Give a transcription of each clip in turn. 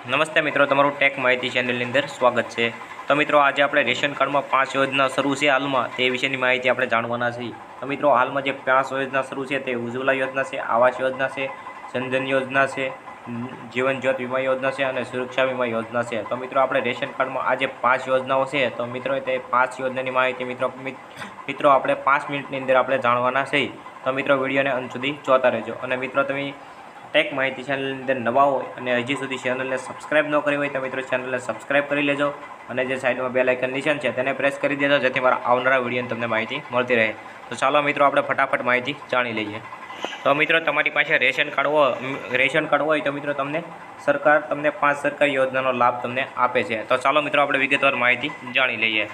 નમસ્તે મિત્રો, તમારું ટેક માહિતી ચેનલની અંદર સ્વાગત છે. તો મિત્રો, આજે આપણે રેશન કાર્ડમાં પાંચ યોજના શરૂ છે હાલમાં, તે વિશેની માહિતી આપણે જાણવાના છીએ. તો મિત્રો, હાલમાં જે પાંચ યોજના શરૂ છે તે ઉજ્જવલા યોજના છે, આવાસ યોજના છે, જનધન યોજના છે જીવન જ્યોત વીમા યોજના છે અને સુરક્ષા વીમા યોજના છે. તો મિત્રો, આપણે રેશન કાર્ડમાં આજે પાંચ યોજનાઓ છે. તો મિત્રો, તે પાંચ યોજનાની માહિતી મિત્રો મિત્રો, આપણે પાંચ મિનિટની અંદર આપણે જાણવાના છીએ. તો મિત્રો, વિડીયોને અંત સુધી જોતા રહેજો. અને મિત્રો, તમે ટેક માહિતી ચેનલની અંદર નવા હોય અને હજી સુધી ચેનલને સબસ્ક્રાઇબ ન કરી હોય તો મિત્રો ચેનલને સબસ્ક્રાઇબ કરી લેજો અને જે સાઈડમાં બે લાઇકન નિશાન છે તેને પ્રેસ કરી દેજો જેથી મારા આવનારા વિડીયોની તમને માહિતી મળતી રહે. તો ચાલો મિત્રો આપણે ફટાફટ માહિતી જાણી લઈએ. તો મિત્રો તમારી પાસે રેશન કાર્ડ હોય રેશન કાર્ડ હોય તો મિત્રો તમને સરકાર તમને પાંચ સરકારી યોજનાનો લાભ તમને આપે છે. તો ચાલો મિત્રો આપણે વિગતવાર માહિતી જાણી લઈએ.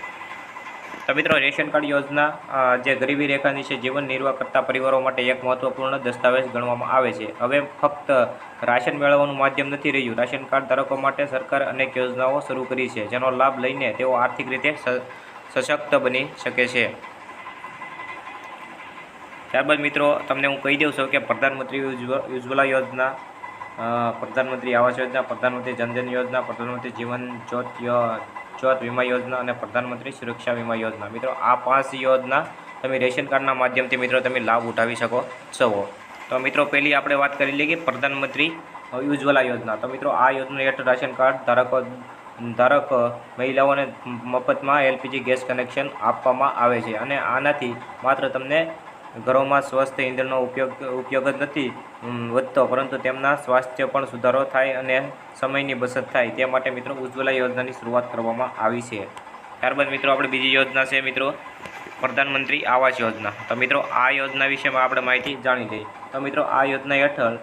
તો મિત્રો, રેશન કાર્ડ યોજના જે ગરીબી રેખાની છે, જીવન નિર્વાહ કરતા પરિવારો માટે એક મહત્વપૂર્ણ દસ્તાવેજ ગણવામાં આવે છે. હવે ફક્ત રાશન મેળવવાનું માધ્યમ નથી રહ્યું. રાશન કાર્ડ ધારકો માટે સરકાર અનેક યોજનાઓ શરૂ કરી છે, જેનો લાભ લઈને તેઓ આર્થિક રીતે સશક્ત બની શકે છે. ત્યારબાદ મિત્રો, તમને હું કહી દઉં છું કે પ્રધાનમંત્રી ઉજ્જવ- ઉજ્જવલા યોજના પ્રધાનમંત્રી આવાસ યોજના, પ્રધાનમંત્રી જનધન યોજના, પ્રધાનમંત્રી જીવન જ્યોત જ્યોત વીમા યોજના અને પ્રધાનમંત્રી સુરક્ષા વીમા યોજના. મિત્રો, આ પાંચ યોજના તમે રેશન કાર્ડના માધ્યમથી, મિત્રો, તમે લાભ ઉઠાવી શકો છો. તો મિત્રો, પહેલી આપણે વાત કરી લઈએ કે પ્રધાનમંત્રી ઉજ્જવલા યોજના. તો મિત્રો, આ યોજના હેઠળ રાશન કાર્ડ, ધારકો, ધારક મહિલાઓને મફતમાં એલપીજી ગેસ કનેક્શન આપવામાં આવે છે. અને આનાથી માત્ર તમને ઘરોમાં સ્વસ્થ ઇંધણનો ઉપયોગ ઉપયોગ જ નથી વધતો, પરંતુ તેમના સ્વાસ્થ્ય પણ સુધારો થાય અને સમયની બચત થાય. તે માટે મિત્રો ઉજ્જવલા યોજનાની શરૂઆત કરવામાં આવી છે. ત્યારબાદ મિત્રો આપણે બીજી યોજના છે મિત્રો, પ્રધાનમંત્રી આવાસ યોજના. તો મિત્રો આ યોજના વિશેમાં આપણે માહિતી જાણી લઈએ. તો મિત્રો આ યોજના હેઠળ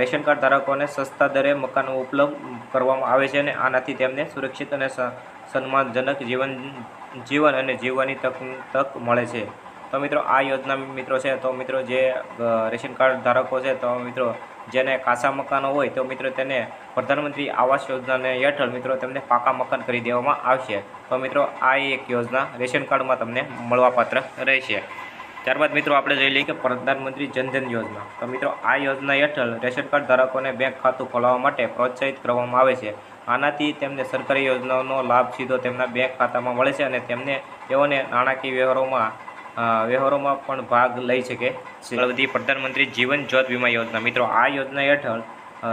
રેશન કાર્ડ ધારકોને સસ્તા દરે મકાનો ઉપલબ્ધ કરવામાં આવે છે અને આનાથી તેમને સુરક્ષિત અને સન્માનજનક જીવન જીવન અને જીવવાની તક તક મળે છે. તો મિત્રો, આ યોજના મિત્રો છે, તો મિત્રો જે રેશન કાર્ડ ધારકો છે, તો મિત્રો જેને કાચા મકાનો હોય, તો મિત્રો તેને પ્રધાનમંત્રી આવાસ યોજનાને હેઠળ મિત્રો તેમને પાકા મકાન કરી દેવામાં આવશે. તો મિત્રો, આ એક યોજના રેશન કાર્ડમાં તમને મળવાપાત્ર રહેશે. ત્યારબાદ મિત્રો, આપણે જોઈ લઈએ કે પ્રધાનમંત્રી જનધન યોજના. તો મિત્રો, આ યોજના હેઠળ રેશન કાર્ડ ધારકોને બેંક ખાતું ખોલાવવા માટે પ્રોત્સાહિત કરવામાં આવે છે. આનાથી તેમને સરકારી યોજનાઓનો લાભ સીધો તેમના બેંક ખાતામાં મળે છે અને તેમને તેઓને નાણાકીય વ્યવહારોમાં વ્યવહારોમાં પણ ભાગ લઈ શકે છે. પ્રધાનમંત્રી જીવન જ્યોત વીમા યોજના. મિત્રો, આ યોજના હેઠળ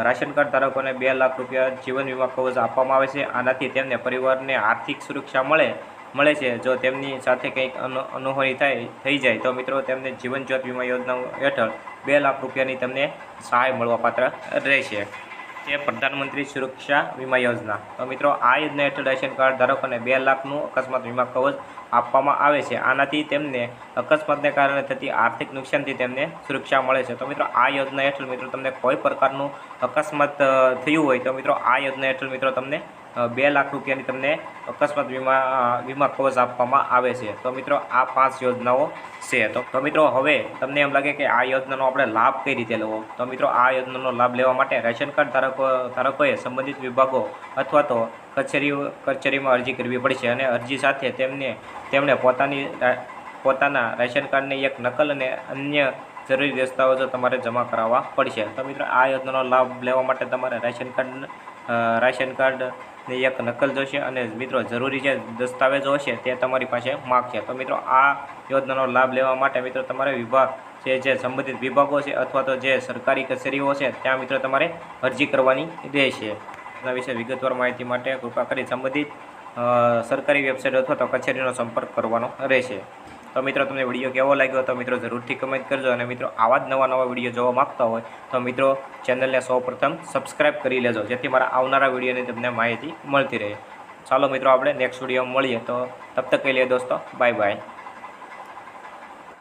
રાશન કાર્ડ ધારકોને બે લાખ રૂપિયા જીવન વીમા કવચ આપવામાં આવે છે. આનાથી તેમને પરિવારને આર્થિક સુરક્ષા મળે મળે છે. જો તેમની સાથે કંઈક અનુ- અનહોની થાય, થઈ જાય, તો મિત્રો, તેમને જીવન જ્યોત વીમા યોજના હેઠળ બે લાખ રૂપિયાની તમને સહાય મળવાપાત્ર રહેશે. તે પ્રધાનમંત્રી સુરક્ષા વીમા યોજના. તો મિત્રો, આ યોજના હેઠળ રેશન કાર્ડ ધારકોને બે લાખનું અકસ્માત વીમા કવચ આપવામાં આવે છે. આનાથી તેમને અકસ્માતને કારણે થતી આર્થિક નુકસાનથી તેમને સુરક્ષા મળે છે. તો મિત્રો, આ યોજના હેઠળ મિત્રો તમને કોઈ પ્રકારનું અકસ્માત થયું હોય તો મિત્રો, આ યોજના હેઠળ મિત્રો તમને બે લાખ રૂપિયાની તમને અકસ્માત વીમા વીમા કવચ આપવામાં આવે છે. તો મિત્રો, આ પાંચ યોજનાઓ છે. તો મિત્રો, હવે તમને એમ લાગે કે આ યોજનાનો આપણે લાભ કઈ રીતે લેવો? તો મિત્રો, આ યોજનાનો લાભ લેવા માટે રેશન કાર્ડ ધારકો, ધારકોએ સંબંધિત વિભાગો અથવા તો કચેરીઓ, કચેરીમાં અરજી કરવી પડશે અને અરજી સાથે તેમને, તેમણે પોતાની પોતાના રેશન કાર્ડની એક નકલ અને અન્ય જરૂરી દસ્તાવેજો તમારે જમા કરાવવા પડશે. તો મિત્રો, આ યોજનાનો લાભ લેવા માટે તમારે રેશન કાર્ડ રાશન કાર્ડની એક નકલ જોશે અને મિત્રો જરૂરી જે દસ્તાવેજો હશે તે તમારી પાસે માગશે. તો મિત્રો આ યોજનાનો લાભ લેવા માટે મિત્રો તમારે વિભાગ જે જે સંબંધિત વિભાગો છે અથવા તો જે સરકારી કચેરીઓ છે ત્યાં મિત્રો તમારે અરજી કરવાની રહેશે. એના વિશે વિગતવાર માહિતી માટે કૃપા કરી સંબંધિત સરકારી વેબસાઇટ અથવા તો કચેરીનો સંપર્ક કરવાનો રહેશે. તો મિત્રો તમને વીડિયો કેવો લાગ્યો તો મિત્રો જરૂરથી કમેન્ટ કરજો અને મિત્રો આવા જ નવા નવા વીડિયો જોવા માગતા હોય તો મિત્રો ચેનલને સૌપ્રથમ સબસ્ક્રાઇબ કરી લેજો, જેથી મારા આવનારા વિડીયોની તમને માહિતી મળતી રહે. ચાલો મિત્રો આપણે નેક્સ્ટ વીડિયો મળીએ તો તબ તક કહી લઈએ દોસ્તો બાય બાય